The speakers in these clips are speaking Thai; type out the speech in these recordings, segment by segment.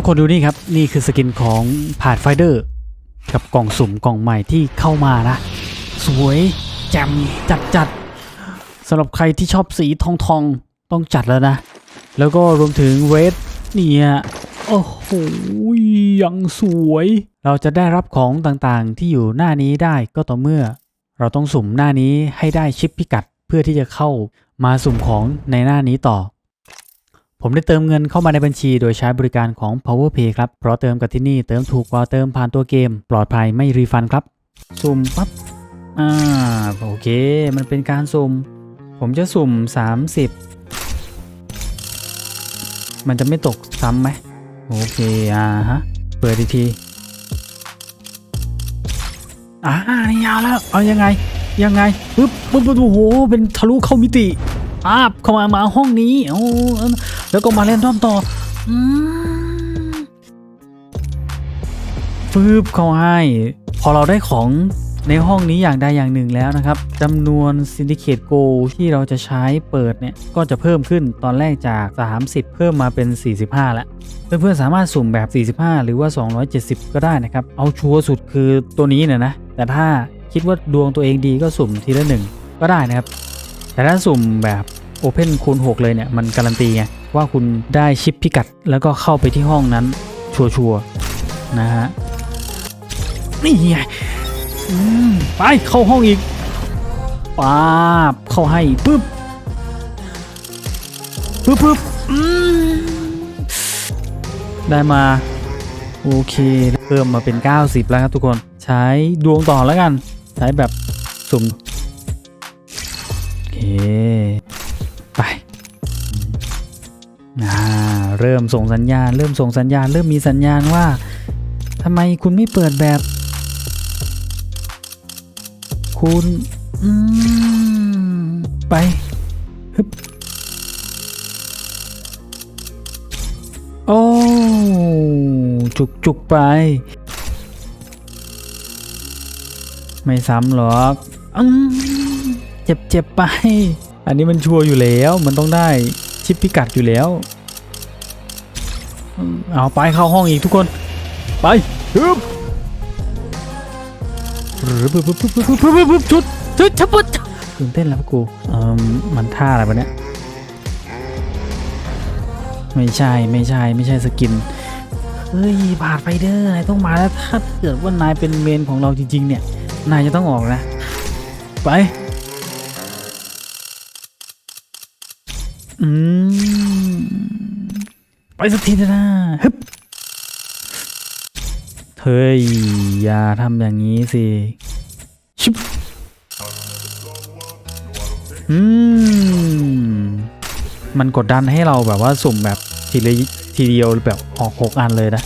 ทุกคนดูนี่ครับ นี่คือสกินของผาดไฟเดอร์ กับกล่องสุ่มกล่องใหม่ที่เข้ามานะ สวยแจ่มจัดจัดสำหรับใครที่ชอบสีทองทองต้องจัดแล้วนะ แล้วก็รวมถึงเรดเนี่ยโอ้โหยังสวย เราจะได้รับของต่างๆที่อยู่หน้านี้ได้ก็ต่อเมื่อ เราต้องสุ่มหน้านี้ให้ได้ชิปพิกัดเพื่อที่จะเข้ามาสุ่มของในหน้านี้ต่อ ผมได้เติมเงินเข้ามาในบัญชีโดยใช้บริการของ PowerPay ครับ เพราะเติมกับที่นี่เติมถูกกว่าเติมผ่านตัวเกม ปลอดภัยไม่รีฟันครับ สุ่มปั๊บ อ่า โอเค มันเป็นการสุ่ม ผมจะสุ่ม 30 มันจะไม่ตกซ้ำไหม โอเค อ่าฮะ เปิดอีกที อ่านี่ยาวแล้ว เอายังไง ยังไง ปึ๊บ ปึ๊บปึ๊บโอ้โห เป็นทะลุเข้ามิติอาบเข้ามามาห้องนี้โอ้ แล้วก็มาเล่นรอบต่อฟืบเขาให้พอเราได้ของในห้องนี้อย่างใดอย่างหนึ่งแล้วนะครับจำนวนซินดิเคตโกที่เราจะใช้เปิดเนี่ย ก็จะเพิ่มขึ้นตอนแรกจาก 30 เพิ่มมาเป็น 45 แล้ว เพื่อนๆสามารถสุ่มแบบ 45 หรือว่า 270 ก็ได้นะครับ เอาชัวร์สุดคือตัวนี้เนี่ยนะ แต่ถ้าคิดว่าดวงตัวเองดีก็สุ่มทีละหนึ่งก็ได้นะครับ แต่ถ้าสุ่มแบบ Open คูณ 6 เลยเนี่ย มันการันตีไง ว่าคุณได้ชิปพิกัด แล้วก็เข้าไปที่ห้องนั้น ชัวร์ๆนะฮะ นี่ไงไปเข้าห้องอีกป๊าบเข้าให้ปึ๊บปึ๊บปึ๊บได้มา โอเค เพิ่มมาเป็น 90 แล้วครับทุกคนใช้ดวงต่อแล้วกัน ใช้แบบสุ่มโอเค เริ่มส่งสัญญาณ เริ่มส่งสัญญาณ เริ่มมีสัญญาณว่าทำไมคุณไม่เปิดแบบ คุณไปฮึบโอ้จุกจุกไป ไม่ซ้ำหรอกอเจ็บเจ็บไป อันนี้มันชัวร์อยู่แล้ว มันต้องได้ ชิปพิกัดอยู่แล้ว เอาไปเข้าห้องอีกทุกคน ไปฮึบชุดชุดชบุดตื่นเต้นแล้วกูเออมันท่าอะไรปะเนี่ยไม่ใช่ไม่ใช่ไม่ใช่สกินเฮ้ยบาดไฟเดอร์นายต้องมาแล้วถ้าเกิดว่านายเป็นเมนของเราจริง ๆ เนี่ย นายจะต้องออกนะ ไป อืมไปสักทีเถอะนะฮึบเฮ้ยอย่าทำอย่างนี้สิชิบอืมมันกดดันให้เราแบบว่าสุ่มแบบทีละทีเดียวแบบออกหกอันเลยนะ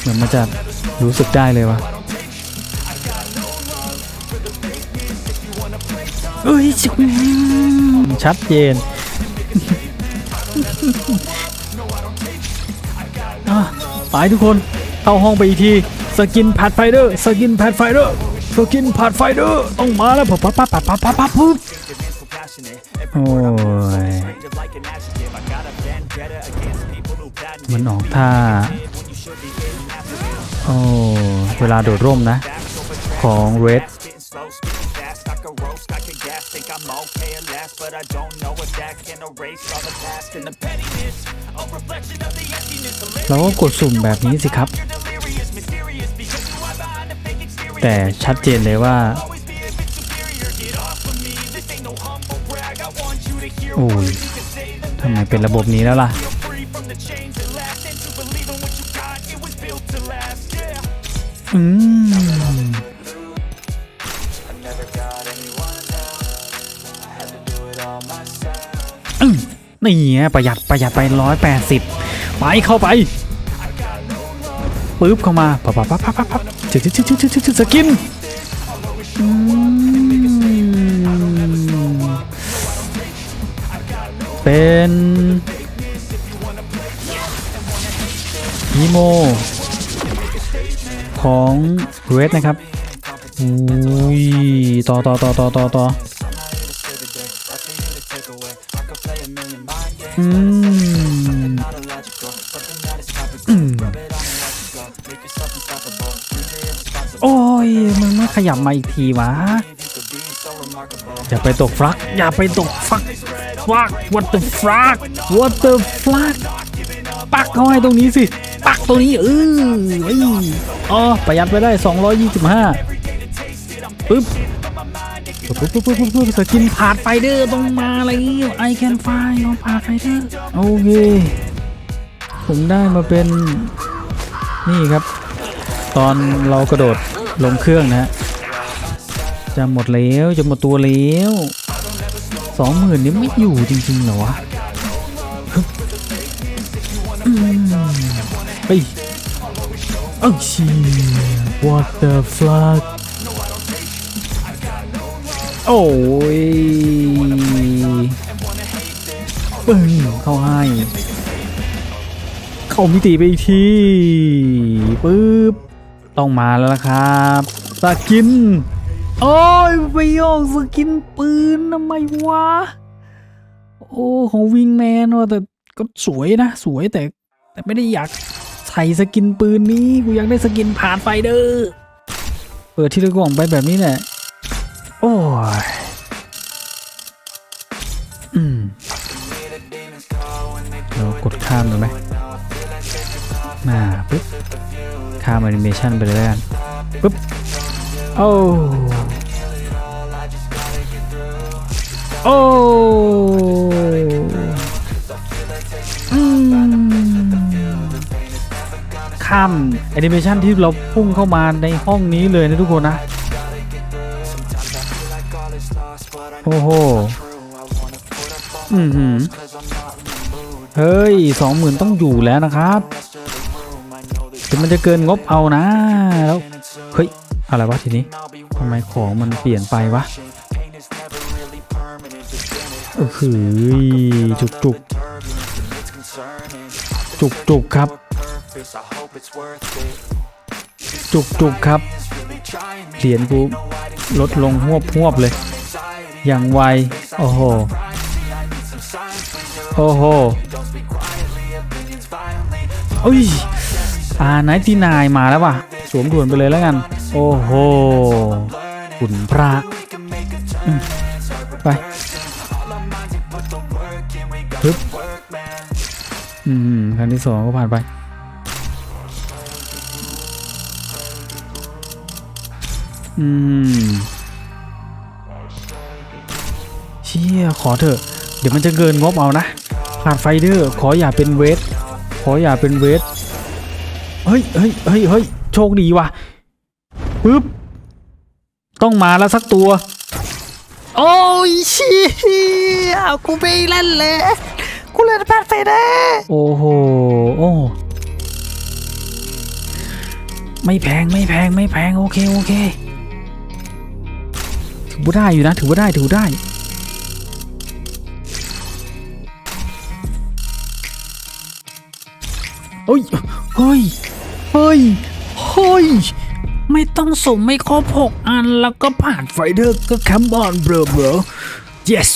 เหมือนมันจะรู้สึกได้เลยวะเอ้ยชิบชัดเจน ไปทุกคน เข้าห้องไปอีกที สกินแพดไฟเดอร์ สกินแพดไฟเดอร์ สกินแพดไฟเดอร์ ต้องมาแล้วปั๊บปั๊บปั๊บปั๊บปั๊บปั๊บปุ๊บโอ้ยมันออกท่า โอ้ เวลาโดดร่มนะ ของเ but I don't know if that can erase all the past and the pettiness. A reflection of the emptiness. เราก็กดสุ่มแบบนี้สิครับ You're delirious, mysterious, because you hide behind a fake exterior. แต่ชัดเจนเลยว่า Always be a bit superior. Get off of me. This ain't no humble brag. I want you to hear โอ้ย words. You can say them ทำไมเป็นระบบนี้แล้วล่ะ feel free นี่ประหยัดประหยัดไปร้อยแปดสิบไปเข้าไปปึ๊บเข้ามาปั๊บปั๊บปั๊บปั๊บปั๊บปั๊บจึ๊กจึ๊กจึ๊กจึ๊กจึ๊กจึ๊กสกินอืมเป็นฮีโม ของเรดนะครับอุ้ยต่อต่อต่อต่อต่อต่อ โอ้ยมึงไม่ขยับมาอีกทีวะ อย่าไปตกฟลัก อย่าไปตกฟลักฟลัก what the fuck what the fuck ปักเข้าให้ตรงนี้สิ ปักตรงนี้เออเอ้อ๋อประหยัดไปได้ 225ปึ๊บ ปึ๊บปึ๊บปึ๊บปึ๊บปึ๊บสกินผ่านไฟเดอร์ต้องมาอะไรไอแคนไฟของผ่านไฟเดอร์โอเคผมได้มาเป็นนี่ครับ ตอนเรากระโดดลงเครื่องนะฮะจะหมดแล้วจะหมดตัวแล้วสองหมื่นนี่ไม่อยู่จริงๆเหรอวะไปเอ้าเชีย what the fuck โอ้ยปึ้งเข้าให้ เข้ามิติไปอีกทีปึ๊บต้องมาแล้วนะครับสกิน โอ้ยไปโยกสกินปืนทำไมวะ โอ้ของวิงแมนว่ะแต่ก็สวยนะ สวยแต่ แต่ไม่ได้อยากใส่สกินปืนนี้ กูอยากได้สกินผ่านไฟเดอร์เปิดที่ละกล่องไปแบบนี้แหละ นิเมชันไปเลยแล้วกันปึ๊บโอ้โอ้ข้ามแอนิเมชันที่เราพุ่งเข้ามาในห้องนี้เลยนะทุกคนนะ โอ้โห อือหือเฮ้ยสองหมื่นต้องอยู่แล้วนะครับ ถึงมันจะเกินงบเอานะ แล้ว เฮ้ย อะไรวะทีนี้ทำไมของมันเปลี่ยนไปวะเออคือจุกจุกจุกจุกครับ จุกจุกครับเหรียญกูลดลงหวบหวบเลย อย่างไว โอ้โห โอ้โหเอ้ย อ่าไนที่นายมาแล้วว่ะ สวมด่วนไปเลยแล้วกัน โอ้โหขุนพระไปฮึบอืมครั้งที่สองก็ผ่านไป อืมเชี่ยขอเถอะ เดี๋ยวมันจะเกินงบเอานะผ่านไฟเดอร์ ขออย่าเป็นเวท ขออย่าเป็นเวท เฮ้ยเฮ้ยเฮ้ยเฮ้ยโชคดีว่ะปึ๊บต้องมาแล้วสักตัว โอ้ยเชี่ยกูไม่เล่นเลยกูเล่นแพทไฟเดอร์โอ้โหโอ้ไม่แพงไม่แพงไม่แพงโอเคโอเคถือว่าได้อยู่นะถือว่าได้ถือว่าได้เฮ้ยเฮ้ยเฮ้ ยเฮ้ย ไม่ต้องสุ่มไม่ครบหกอันแล้วก็ผ่านไฟเดอร์ก็แคมบอนเบรอเบร yes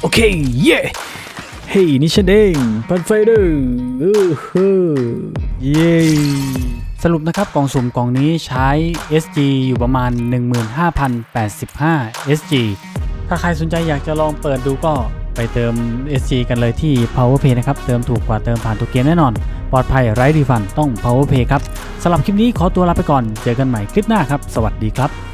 โอเค เย่เฮ้ยนี่ฉันเองผ่านไฟเดอร์เออเฮ้เย่สรุปนะครับกล่องสุ่มกล่องนี้ใช้ SG อยู่ประมาณ 15,085 SG ถ้าใครสนใจอยากจะลองเปิดดูก็ไปเติม SG กันเลยที่ PowerPay นะครับ เติมถูกกว่าเติมผ่านตัวเกมแน่นอน ปลอดภัยไร้รีฟันต้อง powerplay ครับสำหรับคลิปนี้ขอตัวลาไปก่อน เจอกันใหม่คลิปหน้าครับ สวัสดีครับ